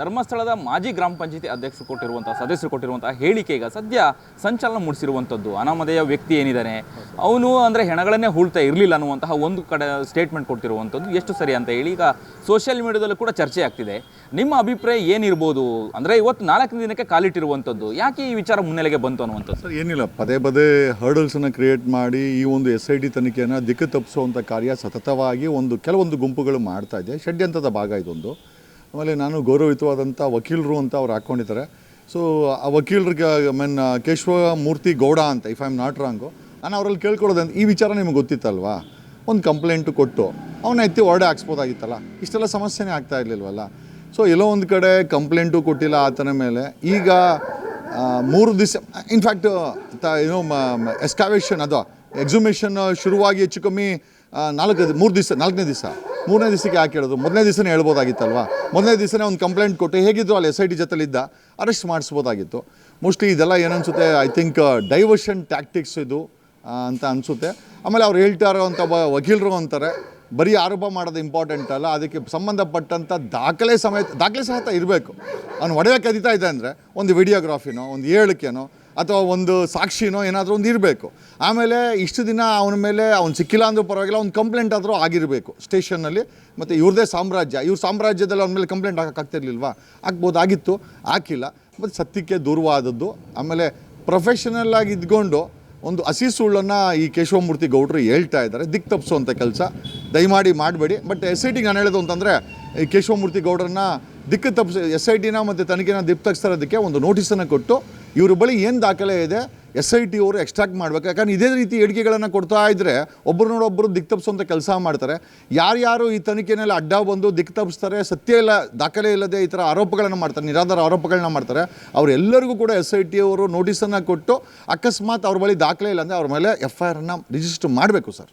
ಧರ್ಮಸ್ಥಳದ ಮಾಜಿ ಗ್ರಾಮ ಪಂಚಾಯತಿ ಅಧ್ಯಕ್ಷರು ಕೊಟ್ಟಿರುವಂತಹ, ಸದಸ್ಯರು ಕೊಟ್ಟಿರುವಂತಹ ಹೇಳಿಕೆ ಈಗ ಸದ್ಯ ಸಂಚಲನ ಮೂಡಿಸಿರುವಂಥದ್ದು ಅನಾಮಧೇಯ ವ್ಯಕ್ತಿ ಏನಿದ್ದಾನೆ ಅವನು ಅಂದರೆ ಹೆಣಗಳನ್ನೇ ಹೂಳ್ತಾ ಇರಲಿಲ್ಲ ಅನ್ನುವಂತಹ ಒಂದು ಕಡೆ ಸ್ಟೇಟ್ಮೆಂಟ್ ಕೊಟ್ಟಿರುವಂಥದ್ದು ಎಷ್ಟು ಸರಿ ಅಂತ ಹೇಳಿ ಈಗ ಸೋಷಿಯಲ್ ಮೀಡಿಯಾದಲ್ಲೂ ಕೂಡ ಚರ್ಚೆ ಆಗ್ತಿದೆ. ನಿಮ್ಮ ಅಭಿಪ್ರಾಯ ಏನಿರ್ಬೋದು? ಅಂದರೆ ಇವತ್ತು ನಾಲ್ಕನೇ ದಿನಕ್ಕೆ ಕಾಲಿಟ್ಟಿರುವಂಥದ್ದು ಯಾಕೆ ಈ ವಿಚಾರ ಮುನ್ನೆಲೆಗೆ ಬಂತು ಅನ್ನುವಂಥದ್ದು? ಸರ್, ಏನಿಲ್ಲ. ಪದೇ ಪದೇ ಹರ್ಡಲ್ಸನ್ನು ಕ್ರಿಯೇಟ್ ಮಾಡಿ ಈ ಒಂದು ಎಸ್ ಐ ಡಿ ತನಿಖೆಯನ್ನು ದಿಕ್ಕು ತಪ್ಪಿಸುವಂಥ ಕಾರ್ಯ ಸತತವಾಗಿ ಒಂದು ಕೆಲವೊಂದು ಗುಂಪುಗಳು ಮಾಡ್ತಾ ಇದೆ. ಷಡ್ಯಂತ್ರದ ಭಾಗ ಇದೊಂದು. ಆಮೇಲೆ ನಾನು ಗೌರವಯುತವಾದಂಥ ವಕೀಲರು ಅಂತ ಅವ್ರು ಹಾಕ್ಕೊಂಡಿದ್ದಾರೆ. ಸೊ ಆ ವಕೀಲರಿಗೆ ಐ ಮೀನ್ ಕೇಶವ ಮೂರ್ತಿ ಗೌಡ ಅಂತ if I am not wrong ನಾನು ಅವರಲ್ಲಿ ಕೇಳ್ಕೊಳ್ಳೋದಂತ ಈ ವಿಚಾರ ನಿಮ್ಗೆ ಗೊತ್ತಿತ್ತಲ್ವಾ? ಒಂದು ಕಂಪ್ಲೇಂಟು ಕೊಟ್ಟು ಅವನ್ನ ಎತ್ತಿ ಹೊರಡೆ ಹಾಕ್ಸ್ಬೋದಾಗಿತ್ತಲ್ಲ? ಇಷ್ಟೆಲ್ಲ ಸಮಸ್ಯೆನೇ ಆಗ್ತಾ ಇರಲಿಲ್ವಲ್ಲ? ಸೊ ಎಲ್ಲೋ ಒಂದು ಕಡೆ ಕಂಪ್ಲೇಂಟು ಕೊಟ್ಟಿಲ್ಲ ಆತನ ಮೇಲೆ. ಈಗ ಮೂರು ದಿವಸ ಇನ್ಫ್ಯಾಕ್ಟ್ ಏನು ಎಸ್ಕಾವೇಷನ್ ಅದು ಎಕ್ಸುಮೇಷನ್ ಶುರುವಾಗಿ ಹೆಚ್ಚು ಕಮ್ಮಿ ನಾಲ್ಕು ಮೂರು ದಿವಸ, ನಾಲ್ಕನೇ ದಿವಸ. ಮೂರನೇ ದಿವಸಕ್ಕೆ ಯಾಕೆ ಹೇಳೋದು? ಮೊದಲನೇ ದಿವಸನೇ ಹೇಳ್ಬೋದಾಗಿತ್ತಲ್ವಾ? ಮೊದಲನೇ ದಿವಸನೇ ಒಂದು ಕಂಪ್ಲೇಂಟ್ ಕೊಟ್ಟು ಹೇಗಿದ್ರು ಅಲ್ಲಿ ಎಸ್ ಐ ಟಿ ಜೊತೆಲಿದ್ದ ಅರೆಸ್ಟ್ ಮಾಡಿಸ್ಬೋದಾಗಿತ್ತು. ಮೋಸ್ಟ್ಲಿ ಇದೆಲ್ಲ ಏನನ್ಸುತ್ತೆ? ಐ ಥಿಂಕ್ ಡೈವರ್ಷನ್ ಟ್ಯಾಕ್ಟಿಕ್ಸ್ ಇದು ಅಂತ ಅನಿಸುತ್ತೆ. ಆಮೇಲೆ ಅವ್ರು ಹೇಳ್ತಾ ಇರೋವಂಥ ವಕೀಲರು ಅಂತಾರೆ, ಬರೀ ಆರೋಪ ಮಾಡೋದು ಇಂಪಾರ್ಟೆಂಟ್ ಅಲ್ಲ, ಅದಕ್ಕೆ ಸಂಬಂಧಪಟ್ಟಂಥ ದಾಖಲೆ ಸಮೇತ, ದಾಖಲೆ ಸಹಿತ ಇರಬೇಕು. ಅವ್ನು ಒಡೆಯ ಕದೀತಾ ಇದೆ ಅಂದರೆ, ಒಂದು ವಿಡಿಯೋಗ್ರಾಫಿನೋ ಒಂದು ಹೇಳಿಕೆನೋ ಅಥವಾ ಒಂದು ಸಾಕ್ಷಿನೋ ಏನಾದರೂ ಒಂದು ಇರಬೇಕು. ಆಮೇಲೆ ಇಷ್ಟು ದಿನ ಅವನ ಮೇಲೆ ಅವ್ನು ಸಿಕ್ಕಿಲ್ಲ ಅಂದರೂ ಪರವಾಗಿಲ್ಲ ಒಂದು ಕಂಪ್ಲೇಂಟ್ ಆದರೂ ಆಗಿರಬೇಕು. ಸ್ಟೇಷನ್ನಲ್ಲಿ ಮತ್ತು ಇವ್ರದೇ ಸಾಮ್ರಾಜ್ಯ. ಇವ್ರ ಸಾಮ್ರಾಜ್ಯದಲ್ಲಿ ಅವನ ಮೇಲೆ ಕಂಪ್ಲೇಂಟ್ ಹಾಕೋಕ್ಕಾಗ್ತಿರ್ಲಿಲ್ವಾ ಹಾಕ್ಬೋದಾಗಿತ್ತು ಹಾಕಿಲ್ಲ. ಮತ್ತು ಸತ್ಯಕ್ಕೆ ದೂರವಾದದ್ದು, ಆಮೇಲೆ ಪ್ರೊಫೆಷನಲ್ ಆಗಿ ಇದ್ಕೊಂಡು ಒಂದು ಹಸಿ ಸುಳ್ಳನ್ನು ಈ ಕೇಶವಮೂರ್ತಿ ಗೌಡ್ರು ಹೇಳ್ತಾ ಇದ್ದಾರೆ. ದಿಕ್ ತಪ್ಪಿಸುವಂಥ ಕೆಲಸ. ದಯಮಾಡಿ ಮಾಡಬೇಡಿ. ಬಟ್ ಎಸ್ ಐ ಟಿಗೆ ನಾನು ಹೇಳೋದು ಅಂತಂದರೆ, ಈ ಕೇಶವಮೂರ್ತಿ ಗೌಡರನ್ನ ದಿಕ್ಕು ತಪ್ಪಿಸಿ ಎಸ್ ಐ ಟಿನ ಮತ್ತು ತನಿಖೆನ ದಿಕ್ ಅದಕ್ಕೆ ಒಂದು ನೋಟಿಸನ್ನು ಕೊಟ್ಟು ಇವ್ರ ಬಳಿ ಏನು ದಾಖಲೆ ಇದೆ ಎಸ್ ಐ ಟಿ ಅವರು ಎಕ್ಸ್ಟ್ರಾಕ್ಟ್ ಮಾಡಬೇಕು. ಯಾಕಂದ್ರೆ ಇದೇ ರೀತಿ ಹೇಳಿಕೆಗಳನ್ನು ಕೊಡ್ತಾ ಇದ್ದರೆ ಒಬ್ಬರು ನೋಡೊಬ್ಬರು ದಿಕ್ ತಪ್ಪಿಸುವಂಥ ಕೆಲಸ ಮಾಡ್ತಾರೆ. ಯಾರ್ಯಾರು ಈ ತನಿಖೆನಲ್ಲಿ ಅಡ್ಡ ಬಂದು ದಿಕ್ತಪ್ಸ್ತಾರೆ ಸತ್ಯ ಇಲ್ಲ, ದಾಖಲೆ ಇಲ್ಲದೆ ಈ ಥರ ಆರೋಪಗಳನ್ನು ಮಾಡ್ತಾರೆ, ನಿರಾಧಾರ ಆರೋಪಗಳನ್ನ ಮಾಡ್ತಾರೆ, ಅವರೆಲ್ಲರಿಗೂ ಕೂಡ ಎಸ್ ಐ ಟಿ ಅವರು ನೋಟಿಸನ್ನು ಕೊಟ್ಟು ಅಕಸ್ಮಾತ್ ಅವ್ರ ಬಳಿ ದಾಖಲೆ ಇಲ್ಲ ಅಂದರೆ ಅವ್ರ ಮೇಲೆ ಎಫ್ ಐ ಆರನ್ನು ರಿಜಿಸ್ಟರ್ ಮಾಡಬೇಕು ಸರ್.